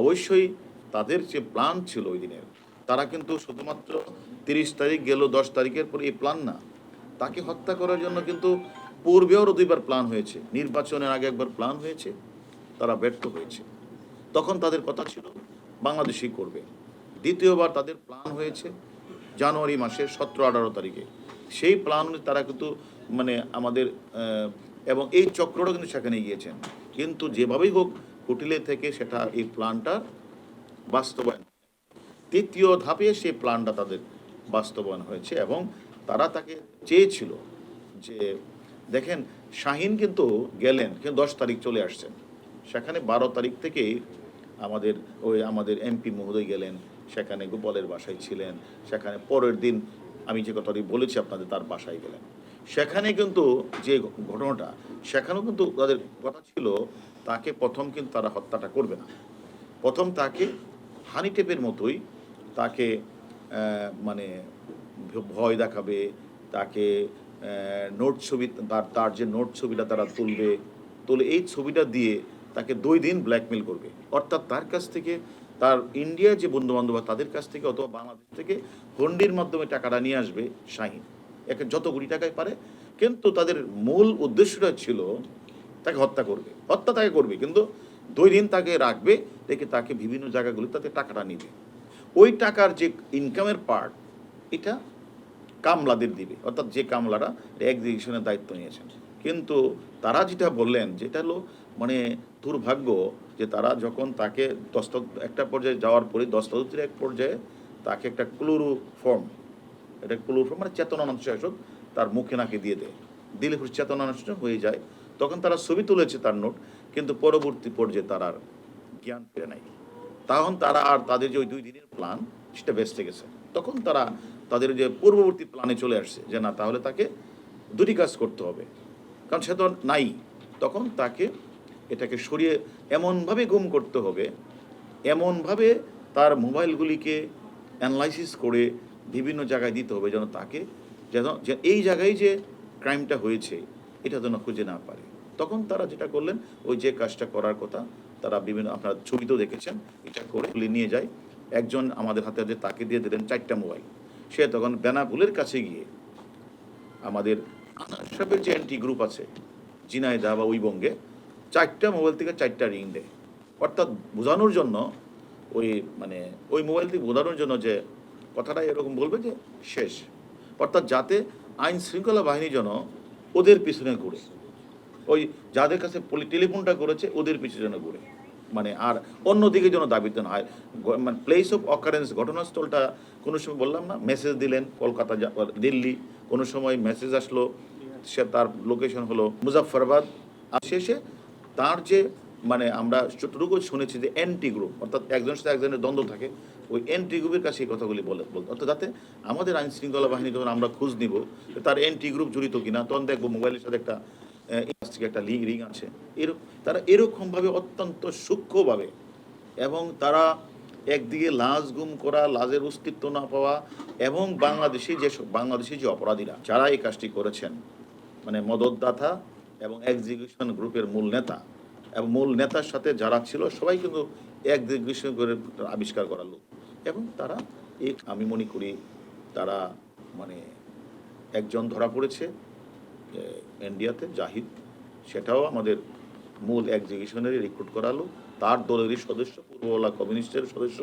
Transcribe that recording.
অবশ্যই তাদের যে প্ল্যান ছিল ওই দিনের, তারা কিন্তু শুধুমাত্র তিরিশ তারিখ গেল, দশ তারিখের পরে এই প্ল্যান না, তাকে হত্যা করার জন্য কিন্তু পূর্বেও দুইবার প্ল্যান হয়েছে, নির্বাচনের আগে একবার প্ল্যান হয়েছে, তারা ব্যর্থ হয়েছে। তখন তাদের কথা ছিল, বাংলাদেশই করবে। দ্বিতীয়বার তাদের প্ল্যান হয়েছে, জানুয়ারি মাসের সতেরো, আঠারো তারিখে। সেই প্ল্যান তারা কিন্তু মানে আমাদের এবং এই চক্রটা কিন্তু সেখানে গিয়েছেন। কিন্তু যেভাবেই হোক হোটেলে থেকে সেটা এই প্ল্যানটা বাস্তবায়ন তৃতীয় ধাপে সেই প্ল্যানটা তাদের বাস্তবায়ন হয়েছে এবং তারা তাকে চেয়েছিল যে, দেখেন, শাহিন কিন্তু গেলেন, কিন্তু দশ তারিখ চলে আসছেন। সেখানে বারো তারিখ থেকেই আমাদের ওই আমাদের এমপি মহোদয় গেলেন, সেখানে গোপালের বাসায় ছিলেন, সেখানে পরের দিন আমি যে কথাটি বলেছি আপনাদের, তার বাসায় গেলেন। সেখানে কিন্তু যে ঘটনাটা, সেখানেও কিন্তু তাদের কথা ছিল তাকে প্রথম কিন্তু তারা হত্যাটা করবে না। প্রথম তাকে হানি টেপের মতোই তাকে মানে ভয় দেখাবে, তাকে নোট ছবি, তার তার যে নোট ছবিটা তারা তুলবে, তুলে এই ছবিটা দিয়ে তাকে দুই দিন ব্ল্যাকমেল করবে। অর্থাৎ তার কাছ থেকে তার ইন্ডিয়ার যে বন্ধু বান্ধব তাদের কাছ থেকে অথবা বাংলাদেশ থেকে হন্ডির মাধ্যমে টাকাটা নিয়ে আসবে শাহিন। একে যত কোটি টাকায় পারে, কিন্তু তাদের মূল উদ্দেশ্যটা ছিল তাকে হত্যা করবে, হত্যা তাকে করবে, কিন্তু দুই দিন তাকে রাখবে, রেখে তাকে বিভিন্ন জায়গাগুলি তাতে টাকাটা নিবে। ওই টাকার যে ইনকামের পার্ট এটা কামলাদের দিবে, অর্থাৎ যে কামলারা এক্সিকিউশনের দায়িত্ব নিয়েছেন। কিন্তু তারা যেটা বললেন, যেটা হলো মানে দুর্ভাগ্য যে তারা যখন তাকে দস্ত একটা পর্যায়ে যাওয়ার পরে দস্তাবেজের এক পর্যায়ে তাকে একটা ক্লোরো ফর্ম এটা ক্লোরো ফর্ম মানে চেতনানাশক, তার মুখে নাকে দিয়ে দেয়। দিলে চেতনানাশক হয়ে যায়। তখন তারা ছবি তুলেছে তার নোট, কিন্তু পরবর্তী পর্যায়ে তার আর জ্ঞান ফিরে নাই। তখন তারা আর তাদের যে ওই দুই দিনের প্ল্যান সেটা বেসতে গেছে। তখন তারা তাদের যে পূর্ববর্তী প্ল্যানে চলে আসছে যে, না, তাহলে তাকে দুটি কাজ করতে হবে। কারণ সে তো নাই। তখন তাকে, এটাকে সরিয়ে এমনভাবে গুম করতে হবে, এমনভাবে তার মোবাইলগুলিকে অ্যানালাইসিস করে বিভিন্ন জায়গায় দিতে হবে যেন তাকে, যেন এই জায়গায় যে ক্রাইমটা হয়েছে এটা যেন খুঁজে না পারে। তখন তারা যেটা করলেন, ওই যে কাজটা করার কথা, তারা বিভিন্ন, আপনারা ছবিতেও দেখেছেন, এটা করে তুলে নিয়ে যায়। একজন আমাদের হাতে হাতে তাকে দিয়ে দিলেন চারটা মোবাইল। সে তখন বেনাপুলের কাছে গিয়ে আমাদের আনার যে অ্যান্টি গ্রুপ আছে জিনাইদা বা উইবঙ্গে, চারটা মোবাইল থেকে চারটা রিং দেয়। অর্থাৎ বোঝানোর জন্য ওই মানে ওই মোবাইল থেকে বোঝানোর জন্য যে কথাটা এরকম বলবে যে শেষ। অর্থাৎ যাতে আইন শৃঙ্খলা বাহিনী যেন ওদের পিছনে ঘুরে। ওই যাদের কাছে টেলিফোনটা করেছে, ওদের পিছনে যেন ঘুরে। মানে আর অন্যদিকে যেন দাবিতে না হয়। মানে প্লেস অফ অকারেন্স ঘটনাস্থলটা কোনো সময় বললাম না মেসেজ দিলেন কলকাতা দিল্লি। কোনো সময় মেসেজ আসলো, সে তার লোকেশন হলো মুজাফরবাদ আর শেষে তার যে মানে আমরা যতটুকু শুনেছি যে এনটি গ্রুপ অর্থাৎ একজনের সাথে একজনের দ্বন্দ্ব থাকে, ওই এনটি গ্রুপের কাছে এই কথাগুলি বলে, বলতো। অর্থাৎ যাতে আমাদের আইন শৃঙ্খলা বাহিনী যখন আমরা খোঁজ নিব তার এনটি গ্রুপ জড়িত কিনা, তখন দেখব মোবাইলের সাথে একটা একটা লিঙ্ক রিং আছে। এরকম তারা এরকমভাবে অত্যন্ত সূক্ষ্মভাবে এবং তারা একদিকে লাজ গুম করা লাজের অস্তিত্ব না পাওয়া এবং বাংলাদেশি যে বাংলাদেশি যে অপরাধীরা, যারা এই কাজটি করেছেন মানে মদতদাতা এবং এক্সিকিউশন গ্রুপের মূল নেতা এবং মূল নেতার সাথে যারা ছিল, সবাই কিন্তু এক এক্সিকিউশন করে আবিষ্কার করা লোক। এবং তারা এই আমি মনে করি তারা মানে একজন ধরা পড়েছে ইন্ডিয়াতে জাহিদ। সেটাও আমাদের মূল এক্সিকিউশনেরই রিক্রুট করালো তার দলেরই সদস্য পূর্ববালা কমিউনিস্টের সদস্য।